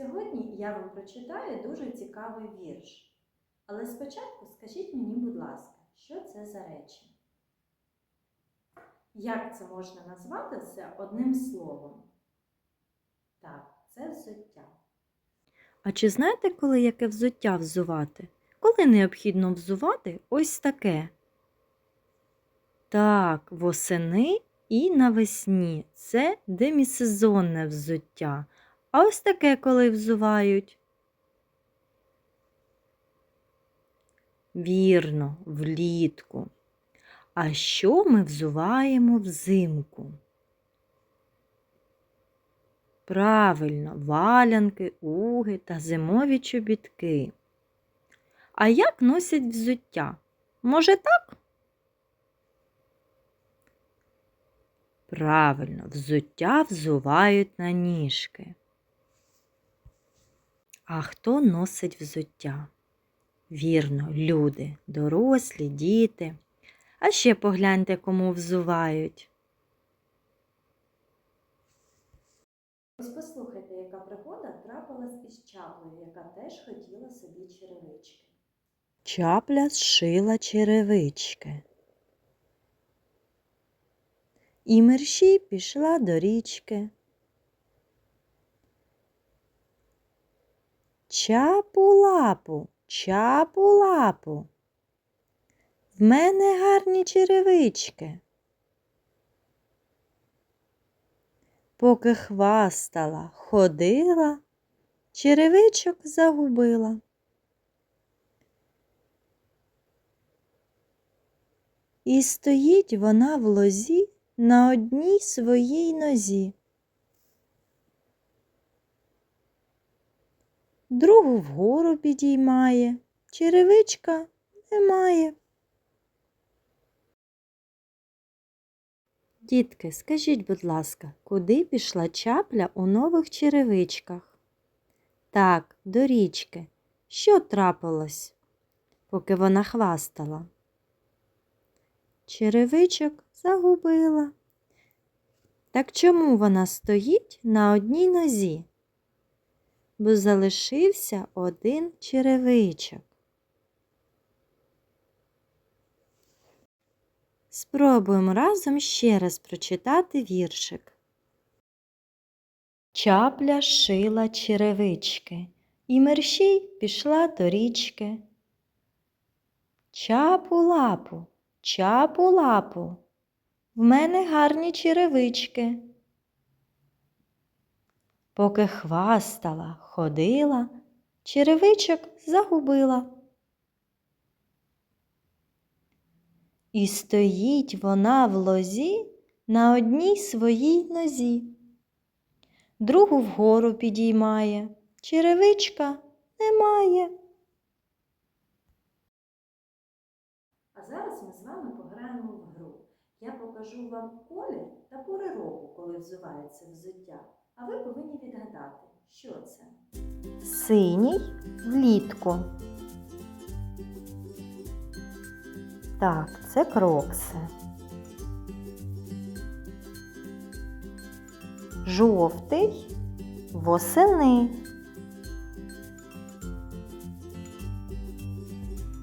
Сьогодні я вам прочитаю дуже цікавий вірш. Але спочатку скажіть мені, будь ласка, що це за речі? Як це можна назвати все одним словом? Так, це взуття. А чи знаєте, коли яке взуття взувати? Коли необхідно взувати ось таке? Так, восени і навесні. Це демісезонне взуття. А ось таке, коли взувають. Вірно, влітку. А що ми взуваємо взимку? Правильно, валянки, уги та зимові чобітки. А як носять взуття? Може так? Правильно, взуття взувають на ніжки. А хто носить взуття? Вірно, люди, дорослі, діти. А ще погляньте, кому взувають. Ось послухайте, яка пригода трапилась із чаплею, яка теж хотіла собі черевички. Чапля зшила черевички. І мерщій пішла до річки. Чапу лапу, чапу лапу. В мене гарні черевички. Поки хвастала, ходила, черевичок загубила. І стоїть вона в лозі на одній своїй нозі. Другу вгору підіймає, черевичка немає. Дітки, скажіть, будь ласка, куди пішла чапля у нових черевичках? Так, до річки. Що трапилось, поки вона хвастала? Черевичок загубила. Так чому вона стоїть на одній нозі? Бо залишився один черевичок. Спробуємо разом ще раз прочитати віршик. Чапля шила черевички, і мерщій пішла до річки. Чапу лапу, чапу лапу, в мене гарні черевички. Поки хвастала, ходила, черевичок загубила. І стоїть вона в лозі на одній своїй нозі. Другу вгору підіймає, черевичка немає. А зараз ми з вами пограємо в гру. Я покажу вам колір та пори року, коли взувається взуття. А ви повинні відгадати, що це. Синій влітку. Так, це крокси. Жовтий восени.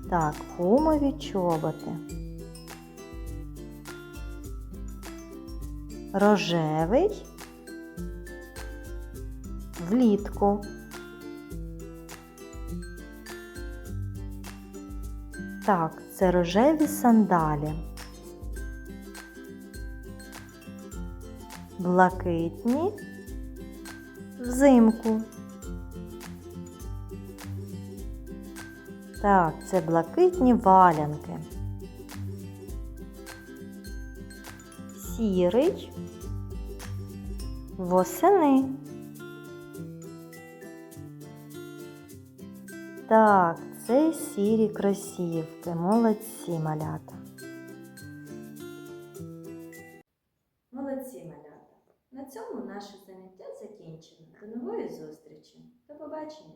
Так, гумові чоботи. Рожевий влітку. Так, це рожеві сандалі. Блакитні взимку. Так, це блакитні валянки. Сірий восени. Так, це сірі кросівки. Молодці малята. Молодці, малята! На цьому наше заняття закінчено. До нової зустрічі. До побачення!